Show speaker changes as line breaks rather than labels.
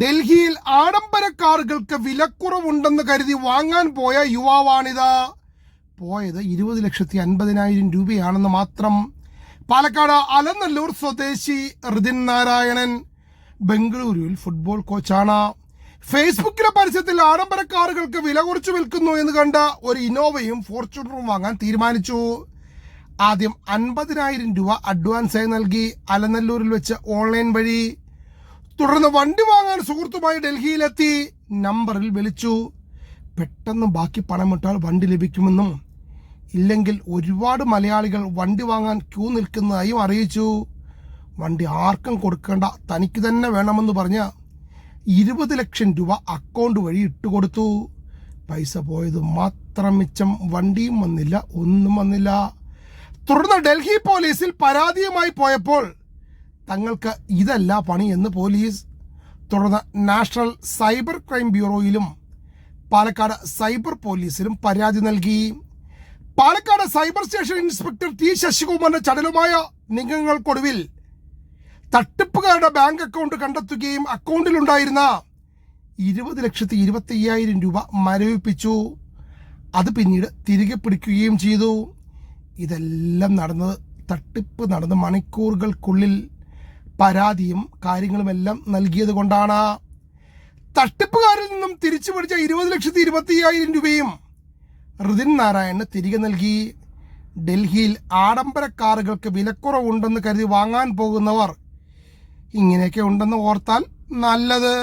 ഡൽഹിയിൽ ആഡംബര കാറുകൾക്ക് വിലക്കുറവുണ്ടെന്ന് കരുതി വാങ്ങാൻ പോയ യുവാവാണിത്. പോയത് ഇരുപത് ലക്ഷത്തി അൻപതിനായിരം രൂപയാണെന്ന് മാത്രം. പാലക്കാട് അലനല്ലൂർ സ്വദേശി ഋതിൻ നാരായണൻ ബംഗളൂരുവിൽ ഫുട്ബോൾ കോച്ചാണ്. ഫേസ്ബുക്കിലെ പരസ്യത്തിൽ ആഡംബര കാറുകൾക്ക് വില കുറച്ച് വിൽക്കുന്നു എന്ന് കണ്ട ഒരു ഇന്നോവയും ഫോർച്യൂണറും വാങ്ങാൻ തീരുമാനിച്ചു. ആദ്യം അൻപതിനായിരം രൂപ അഡ്വാൻസായി നൽകി അലനല്ലൂരിൽ വെച്ച് ഓൺലൈൻ വഴി. തുടർന്ന് വണ്ടി വാങ്ങാൻ സുഹൃത്തുമായി ഡൽഹിയിലെത്തി. നമ്പറിൽ വിളിച്ചു. പെട്ടെന്ന് ബാക്കി പണമിട്ടാൽ വണ്ടി ലഭിക്കുമെന്നും ഇല്ലെങ്കിൽ ഒരുപാട് മലയാളികൾ വണ്ടി വാങ്ങാൻ ക്യൂ നിൽക്കുന്നതായും അറിയിച്ചു. വണ്ടി ആർക്കും കൊടുക്കേണ്ട തനിക്ക് തന്നെ വേണമെന്ന് പറഞ്ഞ ഇരുപത് ലക്ഷം രൂപ അക്കൗണ്ട് വഴി ഇട്ടുകൊടുത്തു പൈസ പോയത് മാത്രം മിച്ചം വണ്ടിയും വന്നില്ല ഒന്നും വന്നില്ല. തുടർന്ന് ഡൽഹി പോലീസിൽ പരാതിയുമായി പോയപ്പോൾ തങ്ങൾക്ക് ഇതല്ല പണി എന്ന് പോലീസ് തുടർന്ന് നാഷണൽ സൈബർ ക്രൈം ബ്യൂറോയിലും പാലക്കാട് സൈബർ പോലീസിലും പരാതി നൽകി. Palakkad cyber station inspector T ശശികുമാറിന്റെ ചടലുമായ നീക്കങ്ങൾക്കൊടുവിൽ തട്ടിപ്പുകാരുടെ ബാങ്ക് അക്കൗണ്ട് കണ്ടെത്തുകയും അക്കൗണ്ടിലുണ്ടായിരുന്ന ഇരുപത് ലക്ഷത്തി ഇരുപത്തി അയ്യായിരം രൂപ മരവിപ്പിച്ചു. അത് പിന്നീട് തിരികെ പിടിക്കുകയും ചെയ്തു. ഇതെല്ലാം നടന്നത് തട്ടിപ്പ് നടന്ന് മണിക്കൂറുകൾക്കുള്ളിൽ പരാതിയും കാര്യങ്ങളുമെല്ലാം നൽകിയത് കൊണ്ടാണ്. തട്ടിപ്പുകാരിൽ നിന്നും തിരിച്ചു പിടിച്ച ഇരുപത് ലക്ഷത്തി ഇരുപത്തി അയ്യായിരം രൂപയും ഋതിൻ നാരായണന് തിരികെ നൽകി. ഡൽഹിയിൽ ആഡംബര കാറുകൾക്ക് വിലക്കുറവുണ്ടെന്ന് കരുതി വാങ്ങാൻ പോകുന്നവർ ഇങ്ങനെയൊക്കെ ഉണ്ടെന്ന് ഓർത്താൽ നല്ലത്.